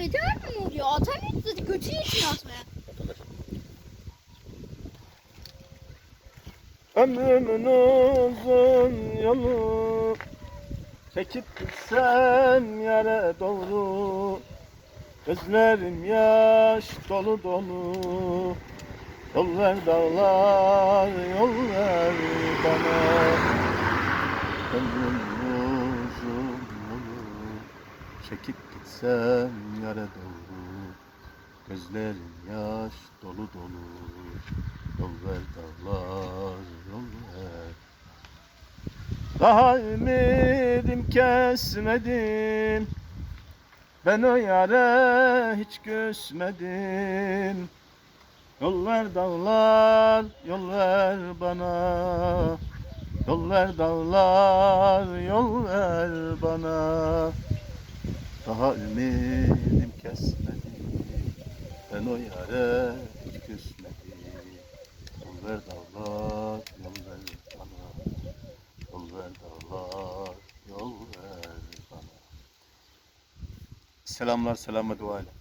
meteor mu oluyor? Atamıyoruz da götü için atmaya. Ömrümün uzun yolu Çekip gitsem yere doğru Gözlerim yaş dolu dolu Yol ver dağlar, yol ver bana yolu Çekip gitsem yere doğru Gözlerim yaş dolu dolu. Yol ver dağlar, yol ver Daha ümidim kesmedim. Ben o yare hiç küsmedim. Yol ver dağlar, yol ver bana. Yol ver dağlar, yol ver bana Daha ümidim kesmedim Ben o yare hiç küsmedim. Yol ver dağlar, yol ver bana. Yol ver dağlar, yol ver bana. Selamlar, selamı dua ile.